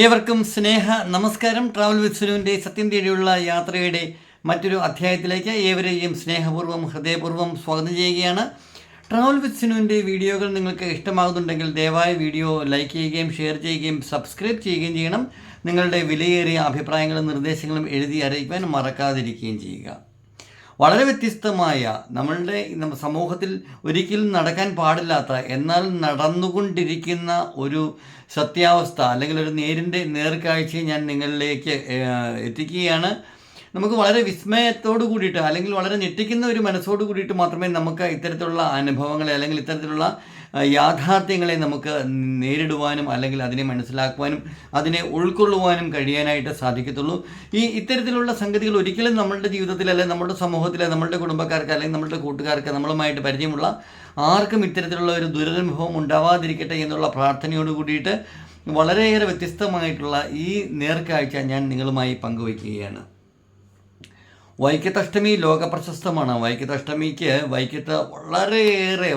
ഏവർക്കും സ്നേഹ നമസ്കാരം. Travel with സുനുവിന്റെ സത്യം തേടിയുള്ള യാത്രയുടെ മറ്റൊരു അധ്യായത്തിലേക്ക് ഏവരെയും സ്നേഹപൂർവം ഹൃദയപൂർവം സ്വാഗതം ചെയ്യുകയാണ്. ട്രാവൽ വിത്ത് സുനുവിന്റെ വീഡിയോകൾ നിങ്ങൾക്ക് ഇഷ്ടമാകുന്നുണ്ടെങ്കിൽ ദയവായി വീഡിയോ ലൈക്ക് ചെയ്യുകയും ഷെയർ ചെയ്യുകയും സബ്സ്ക്രൈബ് ചെയ്യുകയും ചെയ്യണം. നിങ്ങളുടെ വിലയേറിയ അഭിപ്രായങ്ങളും നിർദ്ദേശങ്ങളും എഴുതി അറിയിക്കാൻ മറക്കാതിരിക്കുകയും ചെയ്യുക. വളരെ വ്യത്യസ്തമായ നമ്മളുടെ നമ്മ സമൂഹത്തിൽ ഒരിക്കലും നടക്കാൻ പാടില്ലാത്ത എന്നാൽ നടന്നുകൊണ്ടിരിക്കുന്ന ഒരു സത്യാവസ്ഥ അല്ലെങ്കിൽ ഒരു നേരിന്റെ നേർക്കാഴ്ചയെ ഞാൻ നിങ്ങളിലേക്ക് എത്തിക്കുകയാണ്. നമുക്ക് വളരെ വിസ്മയത്തോട് കൂടിയിട്ട് അല്ലെങ്കിൽ വളരെ ഞെട്ടിക്കുന്ന ഒരു മനസ്സോട് കൂടിയിട്ട് മാത്രമേ നമുക്ക് ഇത്തരത്തിലുള്ള അനുഭവങ്ങളെ അല്ലെങ്കിൽ ഇത്തരത്തിലുള്ള യാഥാർത്ഥ്യങ്ങളെ നമുക്ക് നേരിടുവാനും അല്ലെങ്കിൽ അതിനെ മനസ്സിലാക്കുവാനും അതിനെ ഉൾക്കൊള്ളുവാനും കഴിയാനായിട്ട് സാധിക്കത്തുള്ളൂ. ഈ ഇത്തരത്തിലുള്ള സംഗതികൾ ഒരിക്കലും നമ്മളുടെ ജീവിതത്തിൽ അല്ലെങ്കിൽ നമ്മുടെ സമൂഹത്തിലെ നമ്മളുടെ കുടുംബക്കാർക്ക് അല്ലെങ്കിൽ നമ്മളുടെ കൂട്ടുകാർക്ക് നമ്മളുമായിട്ട് പരിചയമുള്ള ആർക്കും ഇത്തരത്തിലുള്ള ഒരു ദുരനുഭവം ഉണ്ടാവാതിരിക്കട്ടെ എന്നുള്ള പ്രാർത്ഥനയോട് കൂടിയിട്ട് വളരെയേറെ വ്യത്യസ്തമായിട്ടുള്ള ഈ നേർക്കാഴ്ച ഞാൻ നിങ്ങളുമായി പങ്കുവയ്ക്കുകയാണ്. വൈക്കത്തഷ്ടമി ലോകപ്രശസ്തമാണ്. വൈക്കത്തഷ്ടമിക്ക് വൈക്കത്ത് വളരെയേറെ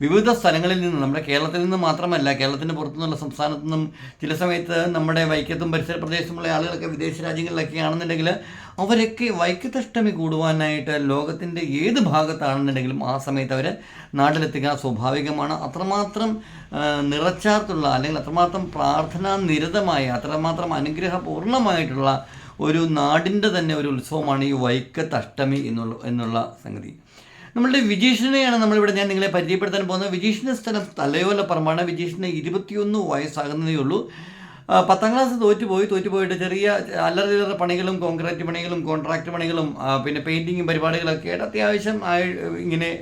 വിവിധ സ്ഥലങ്ങളിൽ നിന്ന് നമ്മുടെ കേരളത്തിൽ നിന്ന് മാത്രമല്ല കേരളത്തിന് പുറത്തുനിന്നുള്ള സംസ്ഥാനത്തു നിന്നും ചില സമയത്ത് നമ്മുടെ വൈക്കത്തും പരിസര പ്രദേശത്തുമുള്ള ആളുകളൊക്കെ വിദേശ രാജ്യങ്ങളിലൊക്കെ ആണെന്നുണ്ടെങ്കിൽ അവരൊക്കെ വൈക്കത്തഷ്ടമി കൂടുവാനായിട്ട് ലോകത്തിന്റെ ഏത് ഭാഗത്താണെന്നുണ്ടെങ്കിലും ആ സമയത്ത് അവർ നാട്ടിലെത്തുക സ്വാഭാവികമാണ്. അത്രമാത്രം നിറച്ചാർത്തുള്ള അല്ലെങ്കിൽ അത്രമാത്രം പ്രാർത്ഥനാ നിരതമായ അത്രമാത്രം അനുഗ്രഹപൂർണമായിട്ടുള്ള ഒരു നാടിന്റെ തന്നെ ഒരു ഉത്സവമാണ് ഈ വൈക്കത്തഷ്ടമി എന്നുള്ള എന്നുള്ള സംഗതി. നമ്മളുടെ വിജീഷിനെയാണ് നമ്മളിവിടെ ഞാൻ നിങ്ങളെ പരിചയപ്പെടുത്താൻ പോകുന്നത്. വിജീഷിന്റെ സ്ഥലം തലയോല പറമ്പാണ്. വിജീഷിന് ഇരുപത്തിയൊന്ന് വയസ്സാകുന്നതേ ഉള്ളൂ. പത്താം ക്ലാസ് തോറ്റുപോയി. തോറ്റുപോയിട്ട് ചെറിയ അല്ലറ പണികളും കോൺക്രീറ്റ് പണികളും കോൺട്രാക്ട് പണികളും പിന്നെ പെയിന്റിങ്ങും പരിപാടികളൊക്കെ ആയിട്ട് അത്യാവശ്യം ഇങ്ങനെ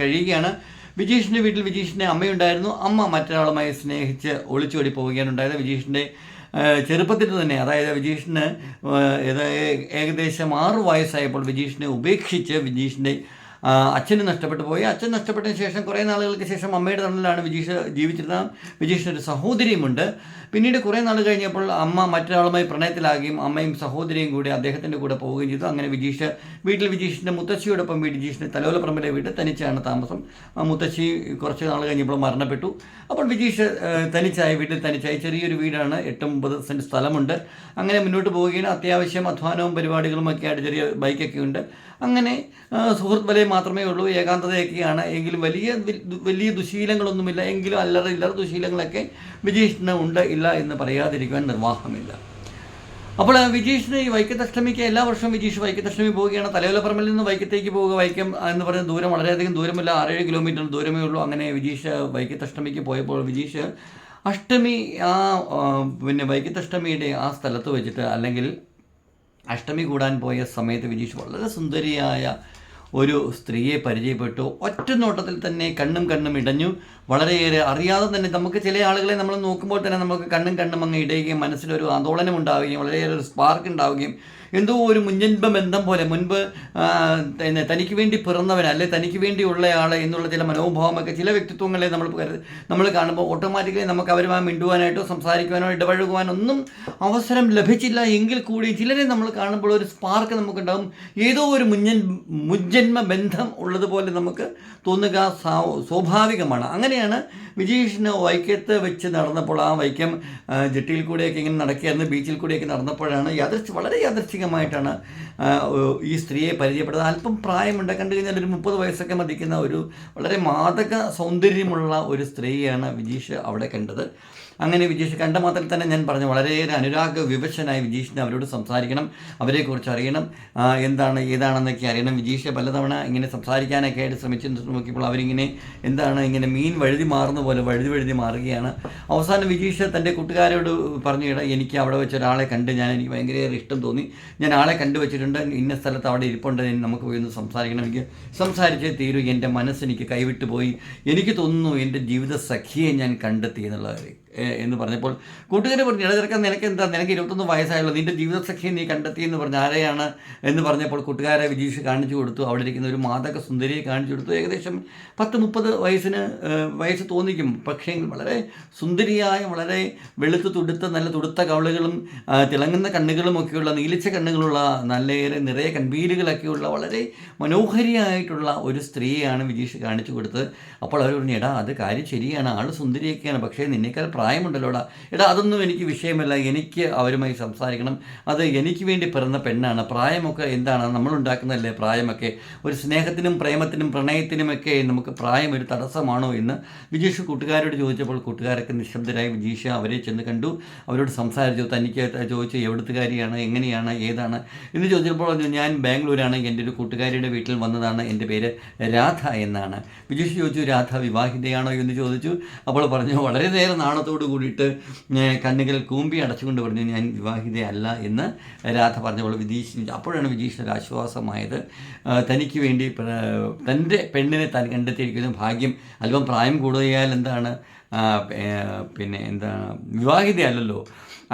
കഴിയുകയാണ്. വിജീഷിന്റെ വീട്ടിൽ വിജീഷിന്റെ അമ്മയുണ്ടായിരുന്നു. അമ്മ മറ്റൊരാളുമായി സ്നേഹിച്ച് ഒളിച്ചോടി പോവുകയാണ് ഉണ്ടായത്. വിജീഷിന്റെ ചെറുപ്പത്തിൽ തന്നെ അതായത് വിജീഷിന് ഏകദേശം ആറ് വയസ്സായപ്പോൾ വിജീഷിനെ ഉപേക്ഷിച്ച് വിജീഷിന്റെ അച്ഛന് നഷ്ടപ്പെട്ടു പോയി. അച്ഛൻ നഷ്ടപ്പെട്ടതിന് ശേഷം കുറേ നാളുകൾക്ക് ശേഷം അമ്മയുടെ തണലിലാണ് വിജീഷ് ജീവിച്ചിരുന്നത് വിജീഷിന്റെ ഒരു സഹോദരിയുമുണ്ട്. പിന്നീട് കുറേ നാൾ കഴിഞ്ഞപ്പോൾ അമ്മ മറ്റൊരാളുമായി പ്രണയത്തിലാകുകയും അമ്മയും സഹോദരിയും കൂടി അദ്ദേഹത്തിന്റെ കൂടെ പോവുകയും ചെയ്തു. അങ്ങനെ വിജീഷ് വീട്ടിൽ വിജീഷിന്റെ മുത്തശ്ശിയോടൊപ്പം വിജീഷിന്റെ തലോലപ്പറമ്പിലെ വീട്ടിൽ തനിച്ചാണ് താമസം. മുത്തശ്ശി കുറച്ച് നാൾ കഴിഞ്ഞപ്പോൾ മരണപ്പെട്ടു. അപ്പോൾ വിജീഷ് തനിച്ചായി വീട്ടിൽ തനിച്ചായി. ചെറിയൊരു വീടാണ് എട്ട് മുപ്പത് സെന്റ് സ്ഥലമുണ്ട്. അങ്ങനെ മുന്നോട്ട് പോവുകയാണ്. അത്യാവശ്യം അധ്വാനവും പരിപാടികളും ഒക്കെ ആയിട്ട് ചെറിയ ബൈക്കൊക്കെ ഉണ്ട്. അങ്ങനെ സുഹൃത്ത് വലയം മാത്രമേ ഉള്ളൂ ഏകാന്തതയൊക്കെയാണ്. എങ്കിലും വലിയ വലിയ ദുശീലങ്ങളൊന്നുമില്ല. എങ്കിലും അല്ലറ ഇല്ലറ ദുശീലങ്ങളൊക്കെ വിജീഷിന് ഉണ്ട് ഇല്ല എന്ന് പറയാതിരിക്കുവാൻ നിർവാഹമില്ല. അപ്പോൾ വിജീഷിന് ഈ വൈക്കത്തഷ്ടമിക്ക് എല്ലാ വർഷവും വിജീഷ് വൈക്കത്തഷ്ടമി പോവുകയാണ്. തലയോലപ്പറമ്പിൽ നിന്ന് വൈക്കത്തേക്ക് പോവുക വൈക്കം എന്ന് പറയുന്ന ദൂരം വളരെയധികം ദൂരമില്ല ആറേഴ് കിലോമീറ്റർ ദൂരമേ ഉള്ളൂ. അങ്ങനെ വിജീഷ് വൈക്കത്തഷ്ടമിക്ക് പോയപ്പോൾ വിജീഷ് അഷ്ടമി ആ, പിന്നെ വൈക്കത്തഷ്ടമിയുടെ ആ സ്ഥലത്ത് വെച്ചിട്ട് അല്ലെങ്കിൽ അഷ്ടമി കൂടാൻ പോയ സമയത്ത് വിജീഷ് വളരെ സുന്ദരിയായ ഒരു സ്ത്രീയെ പരിചയപ്പെട്ടു. ഒറ്റ നോട്ടത്തിൽ തന്നെ കണ്ണും കണ്ണും ഇടഞ്ഞു. വളരെയേറെ അറിയാതെ തന്നെ നമുക്ക് ചില ആളുകളെ നമ്മൾ നോക്കുമ്പോൾ തന്നെ നമുക്ക് കണ്ണും കണ്ണും അങ്ങ് ഇടയുകയും മനസ്സിലൊരു ആന്തോളനം ഉണ്ടാവുകയും വളരെയേറെ ഒരു സ്പാർക്ക് ഉണ്ടാവുകയും എന്തോ ഒരു മുൻജന്മ ബന്ധം പോലെ മുൻപ് തനിക്ക് വേണ്ടി പിറന്നവൻ അല്ലെ തനിക്ക് വേണ്ടിയുള്ളയാൾ എന്നുള്ള ചില മനോഭാവമൊക്കെ ചില വ്യക്തിത്വങ്ങളെ നമ്മൾ നമ്മൾ കാണുമ്പോൾ ഓട്ടോമാറ്റിക്കലി നമുക്ക് അവരുമായി മിണ്ടുവാനായിട്ടോ സംസാരിക്കുവാനോ ഇടപഴകുവാനോ ഒന്നും അവസരം ലഭിച്ചില്ല എങ്കിൽ കൂടി ചിലരെ നമ്മൾ കാണുമ്പോൾ ഒരു സ്പാർക്ക് നമുക്കുണ്ടാകും ഏതോ ഒരു മുഞ്ഞൻ മുജ്ജന്മ ബന്ധം ഉള്ളതുപോലെ നമുക്ക് തോന്നുക സ്വാഭാവികമാണ്. അങ്ങനെയാണ് വിജീഷിന് വൈക്കത്ത് വെച്ച് നടന്നപ്പോൾ ആ വൈക്കം ജെട്ടിയിൽ കൂടെയൊക്കെ ഇങ്ങനെ നടക്കുകയായിരുന്നു ബീച്ചിൽ കൂടെയൊക്കെ നടന്നപ്പോഴാണ് യാദൃശ് വളരെ യാദൃച്ഛികമായിട്ടാണ് ഈ സ്ത്രീയെ പരിചയപ്പെടുന്നത്. അല്പം പ്രായമുണ്ട് കണ്ടു കഴിഞ്ഞാൽ ഒരു മുപ്പത് വയസ്സൊക്കെ മതിക്കുന്ന ഒരു വളരെ മാതക സൗന്ദര്യമുള്ള ഒരു സ്ത്രീയാണ് വിജീഷ് അവിടെ കണ്ടത്. അങ്ങനെ വിജീഷ് കണ്ട മാത്രം തന്നെ ഞാൻ പറഞ്ഞു വളരെയേറെ അനുരാഗ വിവശനായി വിജീഷിന് അവരോട് സംസാരിക്കണം അവരെക്കുറിച്ച് അറിയണം എന്താണ് ഏതാണെന്നൊക്കെ അറിയണം. വിജീഷ് പലതവണ ഇങ്ങനെ സംസാരിക്കാനൊക്കെ ആയിട്ട് ശ്രമിച്ചു നോക്കിയപ്പോൾ അവരിങ്ങനെ എന്താണ് ഇങ്ങനെ മീൻ വഴുതി മാറുന്ന പോലെ വഴുതി വഴുതി മാറുകയാണ്. അവസാനം വിജീഷ് തന്റെ കൂട്ടുകാരോട് പറഞ്ഞു ഇടാ എനിക്ക് അവിടെ വെച്ച് ഒരാളെ കണ്ട് ഞാൻ എനിക്ക് ഭയങ്കരയേറെ ഇഷ്ടം തോന്നി. ഞാൻ ആളെ കണ്ടു വെച്ചിട്ടുണ്ട് ഇന്ന സ്ഥലത്ത് അവിടെ ഇരിപ്പുണ്ട് നമുക്ക് പോയി ഒന്ന് സംസാരിക്കണം. എനിക്ക് സംസാരിച്ചേ തീരൂ എന്റെ മനസ്സെനിക്ക് കൈവിട്ടു പോയി. എനിക്ക് തോന്നുന്നു എന്റെ ജീവിത സഖിയെ ഞാൻ കണ്ടെത്തി എന്നുള്ളത് ഏ- എന്ന് പറഞ്ഞപ്പോൾ കൂട്ടുകാരെ പറഞ്ഞു ഇടചെറുക്കാൻ നിനക്ക് എന്താ? നിനക്ക് ഇരുപത്തൊന്ന് വയസ്സായുള്ളൂ. നിന്റെ ജീവിതസഖ്യെ നീ കണ്ടെത്തി എന്ന് പറഞ്ഞ ആരെയാണ്? എന്ന് പറഞ്ഞപ്പോൾ കൂട്ടുകാരെ വിജീഷ് കാണിച്ചു കൊടുത്തു. അവിടെ ഇരിക്കുന്ന ഒരു മാതക സുന്ദരിയെ കാണിച്ചു കൊടുത്തു. ഏകദേശം പത്ത് മുപ്പത് വയസ്സിന് വയസ്സ് തോന്നിക്കും. പക്ഷേ വളരെ സുന്ദരിയായ വളരെ വെളുത്ത് തുടുത്ത നല്ല തുടുത്ത കവളുകളും തിളങ്ങുന്ന കണ്ണുകളും ഒക്കെയുള്ള നീലിച്ച കണ്ണുകളുള്ള നല്ലേറെ നിറയെ കൺവീലുകളൊക്കെയുള്ള വളരെ മനോഹരിയായിട്ടുള്ള ഒരു സ്ത്രീയാണ് വിജീഷ് കാണിച്ചു കൊടുത്തത്. അപ്പോൾ അവർ പറഞ്ഞു എടാ അത് കാര്യം ശരിയാണ്. ആൾ സുന്ദരിയൊക്കെയാണ്. പക്ഷേ നിന്നേക്കാൾ പ്രായമുണ്ടല്ലോടാ. എടാ അതൊന്നും എനിക്ക് വിഷയമല്ല. എനിക്ക് അവരുമായി സംസാരിക്കണം. അത് എനിക്ക് വേണ്ടി പിറന്ന പെണ്ണാണ്. പ്രായമൊക്കെ എന്താണ്? നമ്മളുണ്ടാക്കുന്നതല്ലേ പ്രായമൊക്കെ? ഒരു സ്നേഹത്തിനും പ്രേമത്തിനും പ്രണയത്തിനുമൊക്കെ നമുക്ക് പ്രായം ഒരു തടസ്സമാണോ എന്ന് വിജീഷ് കൂട്ടുകാരോട് ചോദിച്ചപ്പോൾ കൂട്ടുകാരൊക്കെ നിശബ്ദരായി വിജീഷ് അവരെ ചെന്ന് കണ്ടു. അവരോട് സംസാരിച്ചു. തനിക്ക് ചോദിച്ചു എവിടുത്തുകാരിയാണ് എങ്ങനെയാണ് ഏതാണ് എന്ന് ചോദിച്ചപ്പോൾ പറഞ്ഞു ഞാൻ ബാംഗ്ലൂരാണ്. എന്റെ ഒരു കൂട്ടുകാരിയുടെ വീട്ടിൽ വന്നതാണ്. എന്റെ പേര് രാധ എന്നാണ്. വിജീഷ് ചോദിച്ചു രാധ വിവാഹിതയാണോ? എന്ന് ചോദിച്ചു. അപ്പോൾ പറഞ്ഞു വളരെ നേരം നാണത്തോട് കൂടിയിട്ട് കണ്ണുകൾ കൂമ്പി അടച്ചുകൊണ്ട് പറഞ്ഞു ഞാൻ വിവാഹിതയല്ല എന്ന് രാധ പറഞ്ഞപ്പോൾ വിജീഷ് അപ്പോഴാണ് വിജീഷിന് ഒരു ആശ്വാസമായത്. തനിക്ക് വേണ്ടി തന്റെ പെണ്ണിനെ താൻ കണ്ടെത്തിയിരിക്കുന്ന ഭാഗ്യം അല്പം പ്രായം കൂടുകയാൽ എന്താണ്? പിന്നെ എന്താ വിവാഹിതയല്ലല്ലോ.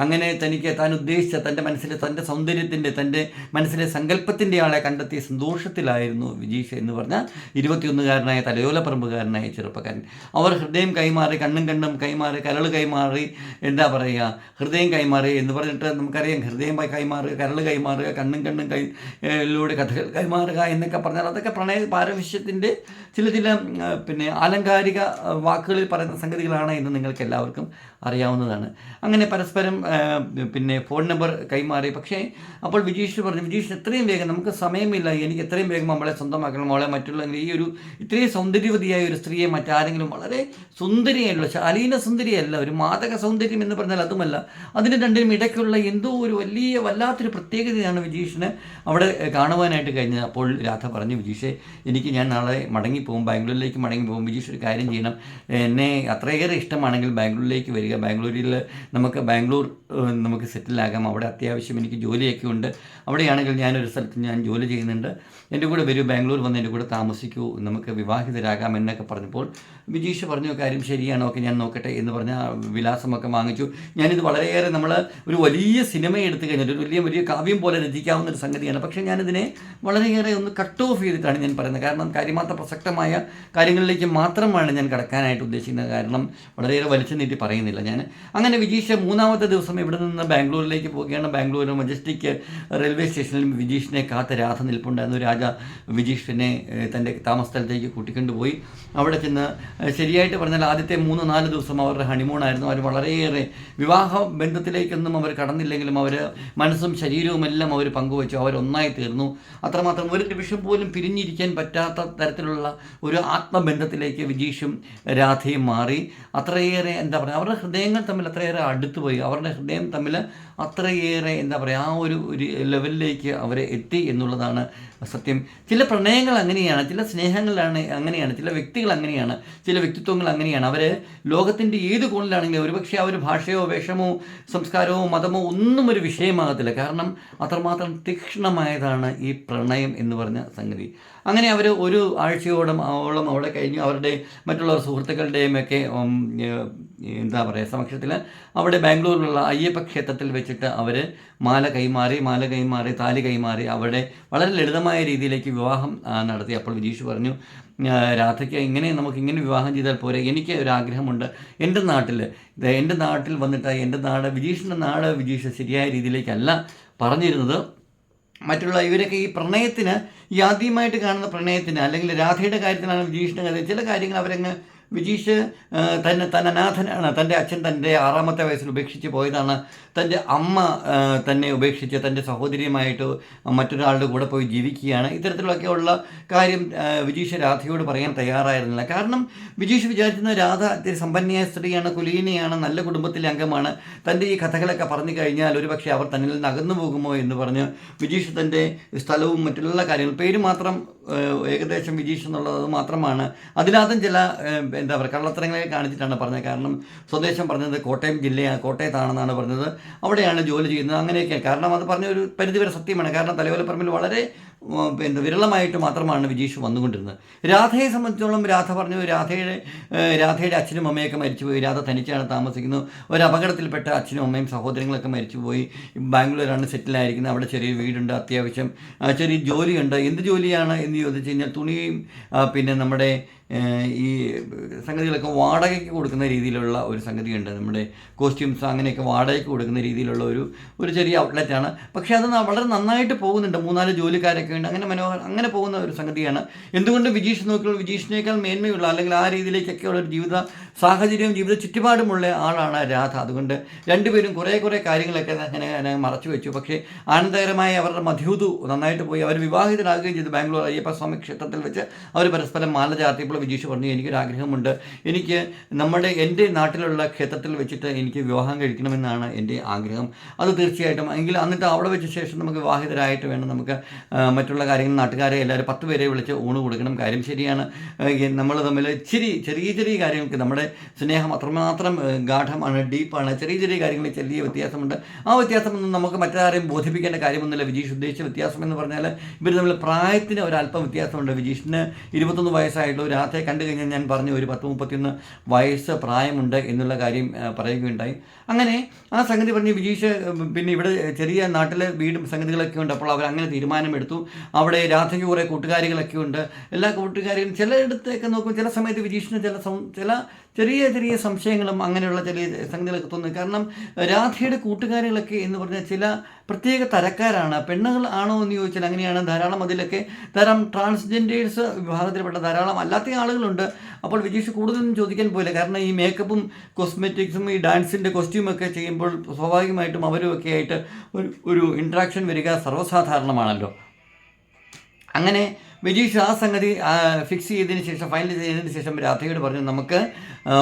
അങ്ങനെ തനിക്ക് താൻ ഉദ്ദേശിച്ച തന്റെ മനസ്സിലെ തന്റെ സൗന്ദര്യത്തിന്റെ തന്റെ മനസ്സിലെ സങ്കല്പത്തിന്റെ ആളെ കണ്ടെത്തിയ സന്തോഷത്തിലായിരുന്നു വിജീഷ് എന്ന് പറഞ്ഞാൽ ഇരുപത്തിയൊന്നുകാരനായ തലയോലപ്പറമ്പുകാരനായ ചെറുപ്പക്കാരൻ. അവർ ഹൃദയം കൈമാറി കണ്ണും കണ്ണും കൈമാറി കരൾ കൈമാറി എന്താ പറയുക ഹൃദയം കൈമാറി എന്ന് പറഞ്ഞിട്ട് നമുക്കറിയാം ഹൃദയം കൈമാറുക കരൾ കൈമാറുക കണ്ണും കണ്ണും കൈ ലൂടെ കഥകൾ കൈമാറുക എന്നൊക്കെ പറഞ്ഞാൽ അതൊക്കെ പ്രണയ പാരവശ്യത്തിന്റെ ചില ചില പിന്നെ ആലങ്കാരിക വാക്കുകളിൽ പറയുന്ന സംഗതികളാണ് എന്ന് നിങ്ങൾക്ക് എല്ലാവർക്കും അറിയാവുന്നതാണ്. അങ്ങനെ പരസ്പരം പിന്നെ ഫോൺ നമ്പർ കൈമാറി. പക്ഷേ അപ്പോൾ വിജീഷ് പറഞ്ഞു വിജീഷ് എത്രയും വേഗം നമുക്ക് സമയമില്ല. എനിക്ക് എത്രയും വേഗം നമ്മളെ സ്വന്തമാക്കണം. അവളെ മറ്റുള്ള ഈ ഒരു ഇത്രയും സൗന്ദര്യവതിയായ ഒരു സ്ത്രീയെ മറ്റാരെങ്കിലും വളരെ സുന്ദരിയായിട്ടുള്ള ശാലീന സുന്ദരിയല്ല ഒരു മാതക സൗന്ദര്യം എന്ന് പറഞ്ഞാൽ അതുമല്ല. അതിന് രണ്ടിനും ഇടയ്ക്കുള്ള എന്തോ ഒരു വലിയ വല്ലാത്തൊരു പ്രത്യേകതയാണ് വിജീഷിന് അവിടെ കാണുവാനായിട്ട് കഴിഞ്ഞത്. അപ്പോൾ രാധ പറഞ്ഞു വിജീഷെ എനിക്ക് ഞാൻ നാളെ മടങ്ങിപ്പോകും ബാംഗ്ലൂരിലേക്ക് മടങ്ങി പോകും വിജീഷ് ഒരു കാര്യം ചെയ്യണം. എന്നെ അത്രയേറെ ഇഷ്ടമാണെങ്കിൽ ബാംഗ്ലൂരിലേക്ക് വരിക. ബാംഗ്ലൂരിൽ നമുക്ക് ബാംഗ്ലൂർ നമുക്ക് സെറ്റിലാകാം അവിടെ അത്യാവശ്യം എനിക്ക് ജോലിയൊക്കെ ഉണ്ട്. അവിടെയാണെങ്കിൽ ഞാനൊരു സ്ഥലത്ത് ഞാൻ ജോലി ചെയ്യുന്നുണ്ട്. എന്റെ കൂടെ വരൂ. ബാംഗ്ലൂർ വന്ന് എന്റെ കൂടെ താമസിക്കൂ. നമുക്ക് വിവാഹിതരാകാം എന്നൊക്കെ പറഞ്ഞപ്പോൾ വിജീഷ് പറഞ്ഞു കാര്യം ശരിയാണ്? ഓക്കെ ഞാൻ നോക്കട്ടെ എന്ന് പറഞ്ഞ വിലാസമൊക്കെ വാങ്ങിച്ചു. ഞാനിത് വളരെയേറെ നമ്മൾ ഒരു വലിയ സിനിമ എടുത്തു കഴിഞ്ഞിട്ട് ഒരു വലിയ വലിയ കാവ്യം പോലെ രചിക്കാവുന്ന ഒരു സംഗതിയാണ്. പക്ഷേ ഞാനിതിനെ വളരെയേറെ ഒന്ന് കട്ട് ഓഫ് ചെയ്തിട്ടാണ് ഞാൻ പറയുന്നത്. കാരണം കാര്യമാത്ര പ്രസക്തമായ കാര്യങ്ങളിലേക്ക് മാത്രമാണ് ഞാൻ കടക്കാനായിട്ട് ഉദ്ദേശിക്കുന്നത് കാരണം വളരെയേറെ വലിച്ചു നീട്ടി പറയുന്നില്ല ഞാൻ അങ്ങനെ വിജീഷ് മൂന്നാമത്തെ ദിവസം ഇവിടെ നിന്ന് ബാംഗ്ലൂരിലേക്ക് പോവുകയാണ്. ബാംഗ്ലൂർ മജസ്റ്റിക് റെയിൽവേ സ്റ്റേഷനിൽ വിജീഷിനെ കാത്ത രാധ നിൽപ്പുണ്ടായിരുന്നു. രാജ വിജീഷിനെ തന്റെ താമസ സ്ഥലത്തേക്ക് കൂട്ടിക്കൊണ്ടുപോയി. അവിടെ ചെന്ന് ശരിയായിട്ട് പറഞ്ഞാൽ ആദ്യത്തെ മൂന്ന് നാല് ദിവസം അവരുടെ ഹണിമൂണായിരുന്നു അവർ വളരെയേറെ വിവാഹ ബന്ധത്തിലേക്കൊന്നും അവർ കടന്നില്ലെങ്കിലും അവർ മനസ്സും ശരീരവും എല്ലാം അവർ പങ്കുവച്ചു. അവർ ഒന്നായി തീർന്നു. അത്രമാത്രം ഒരു നിമിഷം പോലും പിരിഞ്ഞിരിക്കാൻ പറ്റാത്ത തരത്തിലുള്ള ഒരു ആത്മബന്ധത്തിലേക്ക് വിജീഷും രാധയും മാറി. അത്രയേറെ എന്താ പറയുക അവരുടെ ഹൃദയങ്ങൾ തമ്മിൽ അത്രയേറെ അടുത്തുപോയി. അവരുടെ ഹൃദയം തമ്മിൽ അത്രയേറെ എന്താ പറയുക ആ ഒരു ഒരു ലെവലിലേക്ക് അവരെ എത്തി എന്നുള്ളതാണ് സത്യം. ചില പ്രണയങ്ങൾ അങ്ങനെയാണ് ചില സ്നേഹങ്ങളാണ് അങ്ങനെയാണ് ചില വ്യക്തികൾ അങ്ങനെയാണ് ചില വ്യക്തിത്വങ്ങൾ അങ്ങനെയാണ്. അവർ ലോകത്തിന്റെ ഏത് കോണിലാണെങ്കിലും ഒരുപക്ഷെ ആ ഒരു ഭാഷയോ വേഷമോ സംസ്കാരമോ മതമോ ഒന്നും ഒരു വിഷയമാകത്തില്ല. കാരണം അത്രമാത്രം തീക്ഷ്ണമായതാണ് ഈ പ്രണയം എന്ന് പറഞ്ഞ സംഗതി. അങ്ങനെ അവർ ഒരു ആഴ്ചയോളം ഓളം അവിടെ കഴിഞ്ഞു. അവരുടെ മറ്റുള്ള സുഹൃത്തുക്കളുടെയും ഒക്കെ എന്താ പറയുക സമക്ഷത്തിൽ അവിടെ ബാംഗ്ലൂരിലുള്ള അയ്യപ്പ ക്ഷേത്രത്തിൽ വെച്ചിട്ട് അവർ മാല കൈമാറി മാല കൈമാറി താലി കൈമാറി അവിടെ വളരെ ലളിതമായ രീതിയിലേക്ക് വിവാഹം നടത്തി. അപ്പോൾ വിജീഷ് പറഞ്ഞു രാധയ്ക്ക് ഇങ്ങനെ നമുക്ക് ഇങ്ങനെ വിവാഹം ചെയ്താൽ പോരെ. എനിക്ക് ഒരു ആഗ്രഹമുണ്ട്. എന്റെ നാട്ടിൽ എന്റെ നാട്ടിൽ വന്നിട്ട് എന്റെ നാട് വിജീഷിന്റെ നാട് വിജീഷ് ശരിയായ രീതിയിലേക്കല്ല പറഞ്ഞിരുന്നത്. മറ്റുള്ള ഇവരൊക്കെ ഈ പ്രണയത്തിന് ഈ ആദ്യമായിട്ട് കാണുന്ന പ്രണയത്തിന് അല്ലെങ്കിൽ രാധയുടെ കാര്യത്തിലാണ് വിജീഷിന്റെ കാര്യം ചില കാര്യങ്ങൾ അവരങ്ങ് വിജീഷ് തന്നെ തന്നെ അനാഥനാണ്. തന്റെ അച്ഛൻ തന്റെ ആറാമത്തെ വയസ്സിൽ ഉപേക്ഷിച്ച് പോയതാണ്. തന്റെ അമ്മ തന്നെ ഉപേക്ഷിച്ച് തന്റെ സഹോദരിയുമായിട്ട് മറ്റൊരാളുടെ കൂടെ പോയി ജീവിക്കുകയാണ്. ഇത്തരത്തിലൊക്കെയുള്ള കാര്യം വിജീഷ് രാധയോട് പറയാൻ തയ്യാറായിരുന്നില്ല. കാരണം വിജീഷ് വിചാരിക്കുന്ന രാധ അത്തിരി സമ്പന്നയായ സ്ത്രീയാണ് കുലീനയാണ് നല്ല കുടുംബത്തിലെ അംഗമാണ്. തന്റെ ഈ കഥകളൊക്കെ പറഞ്ഞു കഴിഞ്ഞാൽ ഒരുപക്ഷെ അവർ തന്നിൽ നിന്ന് അകന്നു പോകുമോ എന്ന് പറഞ്ഞ് വിജീഷ് തന്റെ സ്ഥലവും മറ്റുള്ള കാര്യങ്ങൾ പേര് മാത്രം ഏകദേശം വിജീഷ് എന്നുള്ളത് മാത്രമാണ്. അതിനകത്തും ചില എന്താ പറയുക കള്ളത്തരങ്ങളെ കാണിച്ചിട്ടാണ് പറഞ്ഞത്. കാരണം സ്വദേശം പറഞ്ഞത് കോട്ടയം ജില്ലയാണ് കോട്ടയത്താണെന്നാണ് പറഞ്ഞത്. അവിടെയാണ് ജോലി ചെയ്യുന്നത്. അങ്ങനെയൊക്കെ. കാരണം അത് പറഞ്ഞ ഒരു പരിധിവരെ സത്യമാണ്. കാരണം തലയോലപ്പറമ്പിൽ വളരെ പിന്നെ വിരളമായിട്ട് മാത്രമാണ് വിജീഷ് വന്നുകൊണ്ടിരുന്നത്. രാധയെ സംബന്ധിച്ചോളം രാധ പറഞ്ഞു രാധയുടെ രാധയുടെ അച്ഛനും അമ്മയൊക്കെ മരിച്ചുപോയി. രാധ തനിച്ചാണ് താമസിക്കുന്നത്. ഒരു അപകടത്തിൽപ്പെട്ട അച്ഛനും അമ്മയും സഹോദരങ്ങളൊക്കെ മരിച്ചുപോയി. ബാംഗ്ലൂരാണ് സെറ്റിലായിരിക്കുന്നത്. അവിടെ ചെറിയ വീടുണ്ട് അത്യാവശ്യം ചെറിയ ജോലിയുണ്ട്. എന്ത് ജോലിയാണ് എന്ന് ചോദിച്ചു കഴിഞ്ഞാൽ തുണിയും പിന്നെ നമ്മുടെ ഈ സംഗതികളൊക്കെ വാടകയ്ക്ക് കൊടുക്കുന്ന രീതിയിലുള്ള ഒരു സംഗതിയുണ്ട്. നമ്മുടെ കോസ്റ്റ്യൂംസ് അങ്ങനെയൊക്കെ വാടകയ്ക്ക് കൊടുക്കുന്ന രീതിയിലുള്ള ഒരു ഒരു ചെറിയ ഔട്ട്ലെറ്റ് ആണ് പക്ഷേ അത് വളരെ നന്നായിട്ട് പോകുന്നുണ്ട്. മൂന്നാൽ ജോലിക്കാരൊക്കെ ഉണ്ട്. അങ്ങനെ മനോഹരം അങ്ങനെ പോകുന്ന ഒരു സംഗതിയാണ്. എന്തുകൊണ്ട് വിജീഷ് നോക്കിയാൽ വിജീഷിനേക്കാൾ മേന്മയുള്ള അല്ലെങ്കിൽ ആ രീതിയിലേക്കൊക്കെയുള്ള ഒരു ജീവിത സാഹചര്യവും ജീവിത ചുറ്റുപാടുമുള്ള ആളാണ് രാധ. അതുകൊണ്ട് രണ്ടുപേരും കുറേ കുറേ കാര്യങ്ങളൊക്കെ അങ്ങനെ മറച്ചു വെച്ചു. പക്ഷേ ആനന്ദകരമായി അവരുടെ മധ്യൂതു നന്നായിട്ട് പോയി. അവർ വിവാഹിതരാകുകയും ചെയ്തു. ബാംഗ്ലൂർ അയ്യപ്പ സ്വാമി ക്ഷേത്രത്തിൽ വെച്ച് അവർ പരസ്പരം മാല ചാർത്തിയപ്പോൾ വിജീഷ് പറഞ്ഞു എനിക്കൊരാഗ്രഹമുണ്ട്. എനിക്ക് നമ്മുടെ എന്റെ നാട്ടിലുള്ള ക്ഷേത്രത്തിൽ വെച്ചിട്ട് എനിക്ക് വിവാഹം കഴിക്കണമെന്നാണ് എന്റെ ആഗ്രഹം. അത് തീർച്ചയായിട്ടും. എങ്കിൽ എന്നിട്ട് അവിടെ വെച്ച ശേഷം നമുക്ക് വിവാഹിതരായിട്ട് വേണം നമുക്ക് മറ്റുള്ള കാര്യങ്ങൾ നാട്ടുകാരെ എല്ലാവരും പത്ത് പേരെ വിളിച്ച് ഊണ് കൊടുക്കണം. കാര്യം ശരിയാണ്. നമ്മൾ തമ്മിൽ ഇച്ചിരി ചെറിയ ചെറിയ കാര്യങ്ങൾക്ക് നമ്മുടെ സ്നേഹം അത്രമാത്രം ഗാഠമാണ് ഡീപ്പാണ്. ചെറിയ ചെറിയ കാര്യങ്ങളിൽ ചെറിയ വ്യത്യാസമുണ്ട്. ആ വ്യത്യാസമൊന്നും നമുക്ക് മറ്റാരെയും ബോധിപ്പിക്കേണ്ട കാര്യമൊന്നുമില്ല. വിജീഷ് ഉദ്ദേശിച്ച വ്യത്യാസം എന്ന് പറഞ്ഞാൽ ഇവർ തമ്മിൽ പ്രായത്തിന് ഒരല്പം വ്യത്യാസമുണ്ട്. വിജീഷിന് ഇരുപത്തൊന്ന് വയസ്സായിട്ടുള്ളൂ. രാത്രി കണ്ടു കഴിഞ്ഞാൽ ഞാൻ പറഞ്ഞു ഒരു പത്ത് മുപ്പത്തിയൊന്ന് വയസ്സ് പ്രായമുണ്ട് എന്നുള്ള കാര്യം പറയുകയുണ്ടായി. അങ്ങനെ ആ സംഗതി പറഞ്ഞ് വിജീഷ് പിന്നെ ഇവിടെ ചെറിയ നാട്ടിലെ വീടും സംഗതികളൊക്കെ ഉണ്ട്. അപ്പോൾ അവർ അങ്ങനെ തീരുമാനമെടുത്തു. അവിടെ രാധയ്ക്ക് കുറേ കൂട്ടുകാരികളൊക്കെ ഉണ്ട്. എല്ലാ കൂട്ടുകാരികളും ചിലയിടത്തൊക്കെ നോക്കും. ചില സമയത്ത് വിജീഷിന് ചില ചില ചെറിയ ചെറിയ സംശയങ്ങളും അങ്ങനെയുള്ള ചെറിയ സംഗതികളൊക്കെ തോന്നുന്നു. കാരണം രാധയുടെ കൂട്ടുകാരികളൊക്കെ എന്ന് പറഞ്ഞാൽ ചില പ്രത്യേക തരക്കാരാണ്. പെണ്ണുകൾ ആണോ എന്ന് ചോദിച്ചാൽ അങ്ങനെയാണ്. ധാരാളം അതിലൊക്കെ ധാരാളം ട്രാൻസ്ജെൻഡേഴ്സ് വിഭാഗത്തിൽപ്പെട്ട ധാരാളം അല്ലാത്ത ആളുകളുണ്ട്. അപ്പോൾ വിജീഷ് കൂടുതലൊന്നും ചോദിക്കാൻ പോയില്ല. കാരണം ഈ മേക്കപ്പും കോസ്മെറ്റിക്സും ഈ ഡാൻസിന്റെ കോസ്റ്റ്യൂമൊക്കെ ചെയ്യുമ്പോൾ സ്വാഭാവികമായിട്ടും അവരും ഒക്കെ ആയിട്ട് ഒരു ഒരു ഇൻട്രാക്ഷൻ വരിക സർവസാധാരണമാണല്ലോ. അങ്ങനെ വിജീഷ് ആ സംഗതി ഫിക്സ് ചെയ്തതിന് ശേഷം ഫൈനൽ ചെയ്തതിന് ശേഷം രാധയോട് പറഞ്ഞു നമുക്ക്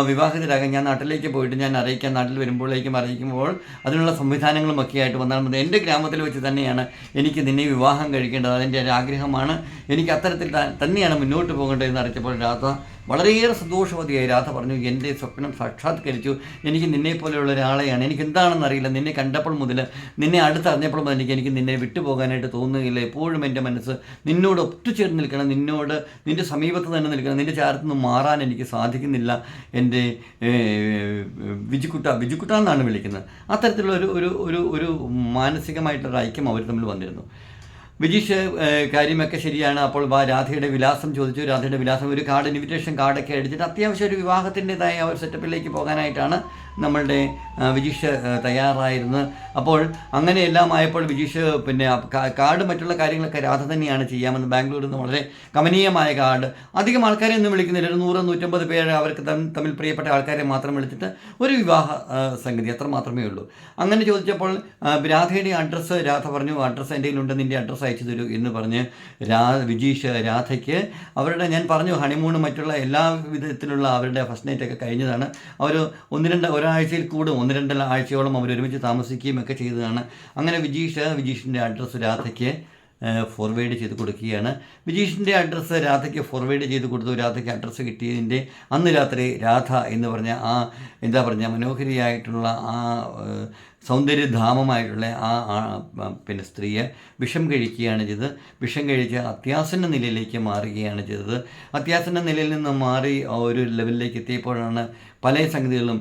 വിവാഹിതരാകാൻ ഞാൻ നാട്ടിലേക്ക് പോയിട്ട് ഞാൻ അറിയിക്കാം നാട്ടിൽ വരുമ്പോഴേക്കും അറിയിക്കുമ്പോൾ അതിനുള്ള സംവിധാനങ്ങളും ഒക്കെ ആയിട്ട് വന്നാൽ മതി. എന്റെ ഗ്രാമത്തിൽ വെച്ച് തന്നെയാണ് എനിക്ക് നിന്നെ വിവാഹം കഴിക്കേണ്ടത്. അതെന്റെ ഒരു ആഗ്രഹമാണ്. എനിക്ക് അത്തരത്തിൽ തന്നെയാണ് മുന്നോട്ട് പോകേണ്ടതെന്ന് അറിയിച്ചപ്പോൾ രാധ വളരെയേറെ സന്തോഷവതിയായി. രാധ പറഞ്ഞു എന്റെ സ്വപ്നം സാക്ഷാത്കരിച്ചു. എനിക്ക് നിന്നെ പോലെയുള്ള ഒരാളെയാണ്. എനിക്ക് എന്താണെന്ന് അറിയില്ല. നിന്നെ കണ്ടപ്പോൾ മുതൽ നിന്നെ അടുത്തറിഞ്ഞപ്പോൾ മുതൽ എനിക്ക് എനിക്ക് നിന്നെ വിട്ടുപോകാനായിട്ട് തോന്നുകയില്ല. എപ്പോഴും എന്റെ മനസ്സ് നിന്നോട് ഒത്തുചേർന്ന് നിൽക്കണം. നിന്നോട് നിന്റെ സമീപത്ത് തന്നെ നിൽക്കണം. നിന്റെ ചാരത്തു നിന്ന് മാറാൻ എനിക്ക് സാധിക്കുന്നില്ല. എന്റെ വിജുക്കുട്ട വിജുക്കുട്ട എന്നാണ് വിളിക്കുന്നത്. അത്തരത്തിലുള്ള ഒരു ഒരു ഒരു ഒരു മാനസികമായിട്ടുള്ള ഐക്യം അവർ തമ്മിൽ വന്നിരുന്നു. വിജീഷ് കാര്യമൊക്കെ ശരിയാണ്. അപ്പോൾ വാ രാധയുടെ വിലാസം ചോദിച്ചു. രാധയുടെ വിലാസം ഒരു കാർഡ് ഇൻവിറ്റേഷൻ കാർഡൊക്കെ അടിച്ചിട്ട് അത്യാവശ്യം ഒരു വിവാഹത്തിന്റെതായ ഒരു സെറ്റപ്പിലേക്ക് പോകാനായിട്ടാണ് നമ്മളുടെ വിജിഷ് തയ്യാറായിരുന്നു. അപ്പോൾ അങ്ങനെയെല്ലാം ആയപ്പോൾ വിജീഷ് പിന്നെ കാർഡ് മറ്റുള്ള കാര്യങ്ങളൊക്കെ രാധ തന്നെയാണ് ചെയ്യാമെന്ന് ബാംഗ്ലൂരിൽ നിന്ന് വളരെ കമനീയമായ കാർഡ്. അധികം ആൾക്കാരെ ഒന്നും വിളിക്കുന്നില്ല. ഒരു നൂറ് നൂറ്റമ്പത് പേര് അവർക്ക് തമ്മിൽ പ്രിയപ്പെട്ട ആൾക്കാരെ മാത്രം വിളിച്ചിട്ട് ഒരു വിവാഹ സംഗതി അത്ര മാത്രമേ ഉള്ളൂ. അങ്ങനെ ചോദിച്ചപ്പോൾ രാധയുടെ അഡ്രസ്സ് രാധ പറഞ്ഞു അഡ്രസ്സ് എന്റെ കയ്യിലുണ്ട് നിന്റെ അഡ്രസ്സ് അയച്ചു തരൂ എന്ന് പറഞ്ഞ് രാ വിജീഷ് രാധയ്ക്ക് അവരുടെ ഞാൻ പറഞ്ഞു ഹണിമൂണും മറ്റുള്ള എല്ലാ വിധത്തിലുള്ള അവരുടെ ഫസ്റ്റ് നൈറ്റൊക്കെ കഴിഞ്ഞതാണ്. അവർ ഒന്ന് രണ്ട് ഒരാഴ്ചയിൽ കൂടെ. ഒന്ന് രണ്ട് ആഴ്ചയോളം അവർ ഒരുമിച്ച് താമസിക്കുകയും ഒക്കെ ചെയ്തതാണ്. അങ്ങനെ വിജീഷ് വിജീഷിന്റെ അഡ്രസ്സ് രാധയ്ക്ക് ഫോർവേഡ് ചെയ്ത് കൊടുക്കുകയാണ്. വിജീഷിന്റെ അഡ്രസ്സ് രാധയ്ക്ക് ഫോർവേഡ് ചെയ്ത് കൊടുത്തു. രാധയ്ക്ക് അഡ്രസ്സ് കിട്ടിയതിന്റെ അന്ന് രാത്രി രാധ എന്ന് പറഞ്ഞ ആ എന്താ പറഞ്ഞ മനോഹരിയായിട്ടുള്ള ആ സൗന്ദര്യധാമമായിട്ടുള്ള ആ പിന്നെ സ്ത്രീയെ വിഷം കഴിക്കുകയാണ് ചെയ്തത്. വിഷം കഴിച്ച് അത്യാസന്ന നിലയിലേക്ക് മാറുകയാണ് ചെയ്തത്. അത്യാസന്ന നിലയിൽ നിന്ന് മാറി ഒരു ലെവലിലേക്ക് എത്തിയപ്പോഴാണ് പല സംഗതികളും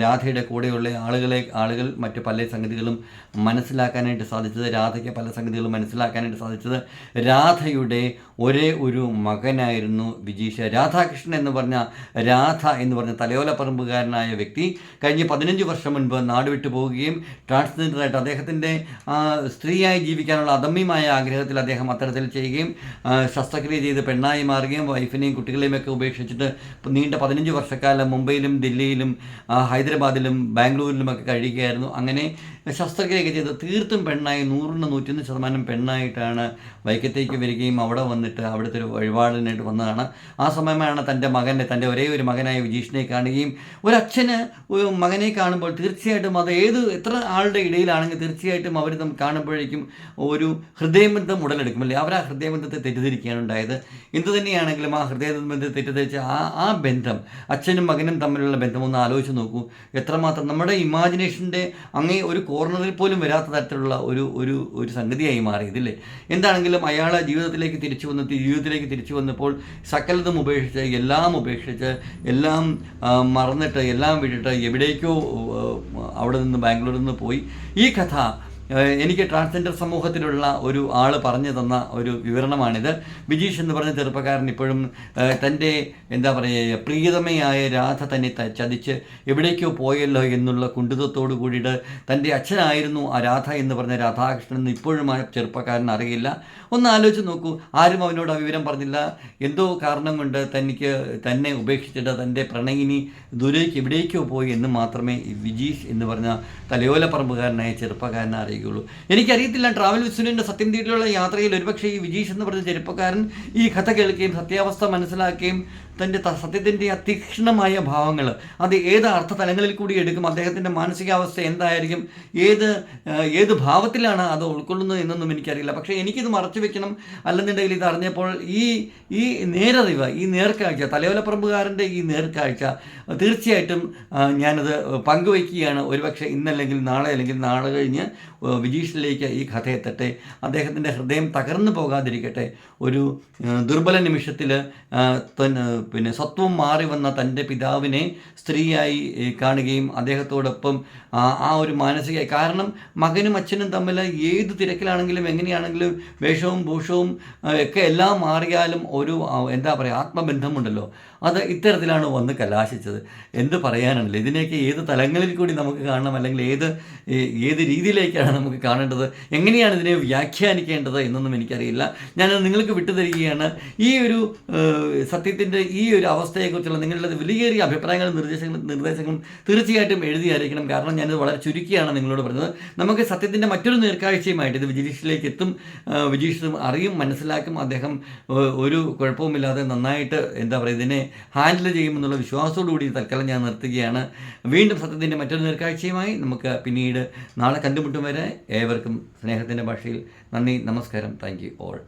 രാധയുടെ കൂടെയുള്ള ആളുകളെ ആളുകൾ മറ്റ് പല സംഗതികളും മനസ്സിലാക്കാനായിട്ട് സാധിച്ചത്. രാധയ്ക്ക് പല സംഗതികളും മനസ്സിലാക്കാനായിട്ട് സാധിച്ചത്. രാധയുടെ ഒരേ ഒരു മകനായിരുന്നു വിജീഷ. രാധാകൃഷ്ണൻ എന്ന് പറഞ്ഞ രാധ എന്ന് പറഞ്ഞ തലയോല പറമ്പുകാരനായ വ്യക്തി കഴിഞ്ഞ പതിനഞ്ച് വർഷം മുൻപ് നാട് വിട്ടു പോവുകയും ട്രാൻസ്ജെൻഡറായിട്ട് അദ്ദേഹത്തിന്റെ സ്ത്രീയായി ജീവിക്കാനുള്ള അദമ്യമായ ആഗ്രഹത്തിൽ അദ്ദേഹം അത്തരത്തിൽ ചെയ്യുകയും ശസ്ത്രക്രിയ ചെയ്ത് പെണ്ണായി മാറുകയും വൈഫിനെയും കുട്ടികളെയും ഒക്കെ ഉപേക്ഷിച്ചിട്ട് നീണ്ട പതിനഞ്ച് വർഷക്കാലം മുംബൈയിലും ദില്ലിയിലും ഹൈദരാബാദിലും ബാംഗ്ലൂരിലുമൊക്കെ കഴിയുകയായിരുന്നു. അങ്ങനെ ശസ്ത്രക്രിയയൊക്കെ ചെയ്ത് തീർത്തും പെണ്ണായി നൂറിന് നൂറ്റൊന്ന് ശതമാനം പെണ്ണായിട്ടാണ് വൈക്കത്തേക്ക് വരികയും അവിടെ വന്നിട്ട് അവിടുത്തെ ഒരു വഴിപാടിനായിട്ട് വന്നതാണ്. ആ സമയമാണ് തന്റെ മകന്റെ തന്റെ ഒരേ ഒരു മകനായ വിജീഷിനെ കാണുകയും ഒരച്ഛന് ഒരു മകനെ കാണുമ്പോൾ തീർച്ചയായിട്ടും അത് ഏത് എത്ര ആളുടെ ഇടയിലാണെങ്കിൽ തീർച്ചയായിട്ടും അവർ കാണുമ്പോഴേക്കും ഒരു ഹൃദയബന്ധം ഉടലെടുക്കും അല്ലേ? അവർ ആ ഹൃദയബന്ധത്തെ തെറ്റിദ്ധരിക്കുകയാണ് ഉണ്ടായത്. എന്തു തന്നെയാണെങ്കിലും ആ ഹൃദയബന്ധത്തെ തെറ്റിദ്ധരിച്ച ആ ആ ബന്ധം അച്ഛനും മകനും തമ്മിലുള്ള ബന്ധം ഒന്ന് ആലോചിച്ച് നോക്കൂ. എത്രമാത്രം നമ്മുടെ ഇമാജിനേഷന്റെ അങ്ങേ ഒരു കോർണറിൽ പോലും വരാത്ത തരത്തിലുള്ള ഒരു ഒരു ഒരു സംഗതിയായി മാറി ഇതില്ലേ എന്താണെങ്കിലും അയാൾ ജീവിതത്തിലേക്ക് തിരിച്ചു വന്ന് ജീവിതത്തിലേക്ക് തിരിച്ചു വന്നപ്പോൾ സകലതും ഉപേക്ഷിച്ച് എല്ലാം ഉപേക്ഷിച്ച് എല്ലാം മറന്നിട്ട് എല്ലാം വിട്ടിട്ട് എവിടേക്കോ അവിടെ നിന്ന് ബാംഗ്ലൂരിൽ നിന്ന് പോയി. ഈ കഥ എനിക്ക് ട്രാൻസ്ജെൻഡർ സമൂഹത്തിലുള്ള ഒരു ആൾ പറഞ്ഞു തന്ന ഒരു വിവരണമാണിത്. ബിജീഷ് എന്ന് പറഞ്ഞ ചെറുപ്പക്കാരൻ ഇപ്പോഴും തന്റെ എന്താ പറയുക പ്രിയതമയായ രാധ തന്നെ ചതിച്ച് എവിടേക്കോ പോയല്ലോ എന്നുള്ള കുണ്ടുതത്തോടു കൂടിയിട്ട് തന്റെ അച്ഛനായിരുന്നു ആ രാധ എന്ന് പറഞ്ഞ രാധാകൃഷ്ണൻ എന്ന് ഇപ്പോഴും ആ ചെറുപ്പക്കാരൻ അറിയില്ല. ഒന്ന് ആലോചിച്ച് നോക്കൂ ആരും അവനോട് ആ വിവരം പറഞ്ഞില്ല. എന്തോ കാരണം കൊണ്ട് തനിക്ക് തന്നെ ഉപേക്ഷിച്ചിട്ട് തന്റെ പ്രണയിനി ദൂരേക്ക് എവിടേക്കോ പോയി എന്ന് മാത്രമേ ഈ വിജീഷ് എന്ന് പറഞ്ഞ തലയോലപ്പറമ്പുകാരനായ ചെറുപ്പക്കാരനെ അറിയുകയുള്ളൂ. എനിക്കറിയത്തില്ല ട്രാവൽ വിസുവിന്റെ സത്യം തീരിലുള്ള യാത്രയിൽ ഒരുപക്ഷെ ഈ വിജീഷ് എന്ന് പറഞ്ഞ ചെറുപ്പക്കാരൻ ഈ കഥ കേൾക്കുകയും സത്യാവസ്ഥ മനസ്സിലാക്കുകയും തന്റെ സത്യത്തിന്റെ അതീക്ഷണമായ ഭാവങ്ങൾ അത് ഏത് അർത്ഥതലങ്ങളിൽ കൂടി എടുക്കും? അദ്ദേഹത്തിന്റെ മാനസികാവസ്ഥ എന്തായിരിക്കും? ഏത് ഏത് ഭാവത്തിലാണ് അത് ഉൾക്കൊള്ളുന്നത് എന്നൊന്നും എനിക്കറിയില്ല. പക്ഷേ എനിക്കിത് മറച്ചു വെക്കണം. അല്ലെന്നുണ്ടെങ്കിൽ ഇത് അറിഞ്ഞപ്പോൾ ഈ ഈ നേരറിവ് ഈ നേർക്കാഴ്ച തലയോലപ്പറമ്പുകാരന്റെ ഈ നേർക്കാഴ്ച തീർച്ചയായിട്ടും ഞാനത് പങ്കുവയ്ക്കുകയാണ്. ഒരുപക്ഷെ ഇന്നല്ലെങ്കിൽ നാളെ അല്ലെങ്കിൽ നാളെ കഴിഞ്ഞ് വിജീഷിലേക്ക് ഈ കഥ എത്തട്ടെ. അദ്ദേഹത്തിന്റെ ഹൃദയം തകർന്നു പോകാതിരിക്കട്ടെ. ഒരു ദുർബല നിമിഷത്തിൽ പിന്നെ സത്വം മാറി വന്ന തന്റെ പിതാവിനെ സ്ത്രീയായി കാണുകയും അദ്ദേഹത്തോടൊപ്പം ആ ഒരു മാനസിക കാരണം മകനും അച്ഛനും തമ്മിൽ ഏത് തിരക്കിലാണെങ്കിലും എങ്ങനെയാണെങ്കിലും വേഷവും ഭൂഷവും ഒക്കെ എല്ലാം മാറിയാലും ഒരു എന്താ പറയുക ആത്മബന്ധമുണ്ടല്ലോ. അത് ഇത്തരത്തിലാണ് വന്ന് കലാശിച്ചത്. എന്ത് പറയാനാണല്ലോ? ഇതിനെയൊക്കെ ഏത് തലങ്ങളിൽ കൂടി നമുക്ക് കാണണം? അല്ലെങ്കിൽ ഏത് ഏത് രീതിയിലേക്കാണ് നമുക്ക് കാണേണ്ടത്? എങ്ങനെയാണ് ഇതിനെ വ്യാഖ്യാനിക്കേണ്ടത് എന്നൊന്നും എനിക്കറിയില്ല. ഞാനത് നിങ്ങൾക്ക് വിട്ടുതരികയാണ്. ഈ ഒരു സത്യത്തിന്റെ ഈ ഒരു അവസ്ഥയെക്കുറിച്ചുള്ള നിങ്ങളുടെ വിലയേറിയ അഭിപ്രായങ്ങളും നിർദ്ദേശങ്ങളും നിർദ്ദേശങ്ങളും തീർച്ചയായിട്ടും എഴുതിയായിരിക്കണം. കാരണം ഞാനിത് വളരെ ചുരുക്കിയാണ് നിങ്ങളോട് പറഞ്ഞത്. നമുക്ക് സത്യത്തിന്റെ മറ്റൊരു നേർക്കാഴ്ചയുമായിട്ട് ഇത് വിജീഷിലേക്ക് എത്തും. വിജീഷും അറിയും മനസ്സിലാക്കും. അദ്ദേഹം ഒരു കുഴപ്പവുമില്ലാതെ നന്നായിട്ട് എന്താ പറയുക ഇതിനെ ഹാൻഡിൽ ചെയ്യുമെന്നുള്ള വിശ്വാസത്തോടുകൂടി തൽക്കാലം ഞാൻ നിർത്തുകയാണ്. വീണ്ടും സത്യത്തിന്റെ മറ്റൊരു നേർക്കാഴ്ചയുമായി നമുക്ക് പിന്നീട് നാളെ കണ്ടുമുട്ടും വരെ ഏവർക്കും സ്നേഹത്തിന്റെ ഭാഷയിൽ നന്ദി നമസ്കാരം. Thank you all.